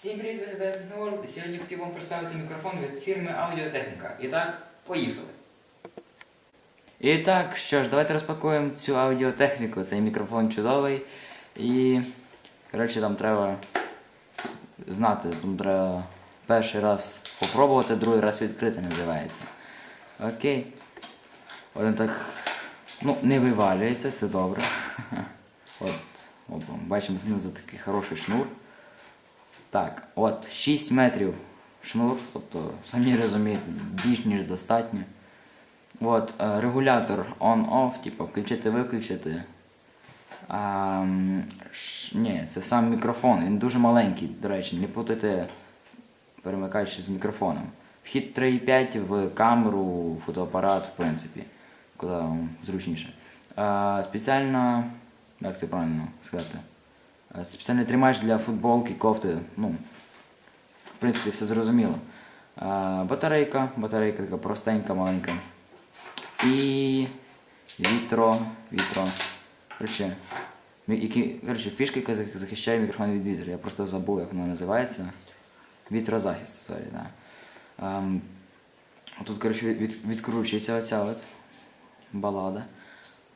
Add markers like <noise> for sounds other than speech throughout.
Всім привіт, І Сьогодні хотів вам представити мікрофон від фірми Аудіотехніка. І так, поїхали. І так, що ж, давайте розпакуємо цю аудіотехніку. Цей мікрофон чудовий. І, коротше, там треба знати, там треба перший раз попробувати, другий раз відкрити називається. Окей. Один так, ну, не вивалюється, це добре. <laughs> От бачимо знизу такий хороший шнур. Так, от 6 метрів шнур, тобто, самі розумієте, більш ніж достатньо. От, е, регулятор on-off, типу, включити-виключити. Ні, це сам мікрофон, він дуже маленький, до речі, не путайте перемикаючи з мікрофоном. Вхід 3.5 в камеру, фотоапарат, в принципі, куди зручніше. А, спеціальна, як це правильно сказати? А, Спеціальний тримач для футболки, кофти, ну, в принципі, все зрозуміло. Батарейка, батарейка така простенька, маленька. І вітро, вітро. Коротше, мі- які, коротше, фішка, яка захищає мікрофон від вітру. Я просто забув, як вона називається. Вітрозахист, сорі, да. Ем, тут, коротше, від, від- відкручується оця от балада.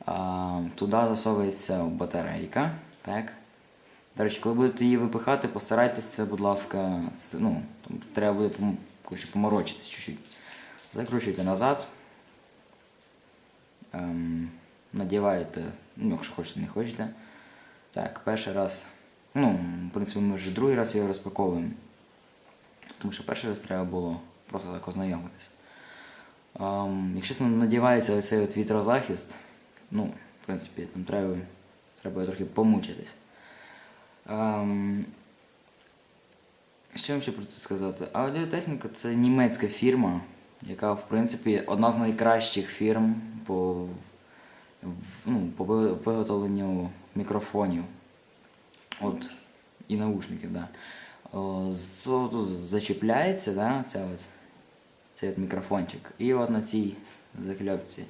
А, туди засовується батарейка. Так. До речі, коли будете її випихати, постарайтесь це, будь ласка, це, ну, там, треба буде поморочитись чуть-чуть. Закручуйте назад. Ем, надіваєте, ну, якщо хочете, не хочете. Так, перший раз. Ну, в принципі, ми вже другий раз його розпаковуємо. Тому що перший раз треба було просто так ознайомитися. Ем, якщо надівається оцей от вітрозахист, ну, в принципі, там треба, треба трохи помучитись. Ем, що вам ще про це сказати? Аудіотехніка це німецька фірма, яка, в принципі, одна з найкращих фірм по, ну, по виготовленню мікрофонів. От, і наушників, да. Тут зачіпляється, да, ця от, цей от мікрофончик. І от на цій закльопці.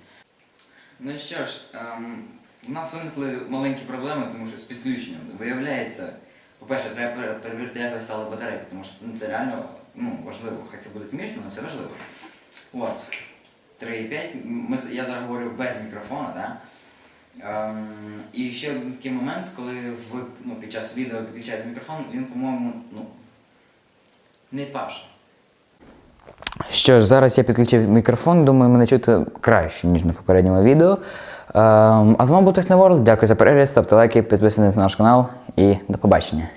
Ну що ж, ем, у нас виникли маленькі проблеми, тому що з підключенням. Виявляється, по-перше, треба перевірити, як стала батарейка, тому що ну, це реально ну, важливо. Хай це буде смішно, але це важливо. От. 3,5. Я зараз говорю без мікрофона, да? Ем, і ще такий момент, коли ви ну, під час відео підключаєте мікрофон, він, по-моєму, ну, не паше. Що ж, зараз я підключив мікрофон, думаю, мене чути краще, ніж на попередньому відео. Ем, а з вами був Техноворд. Дякую за перегляд, ставте лайки, підписуйтесь на наш канал і до побачення.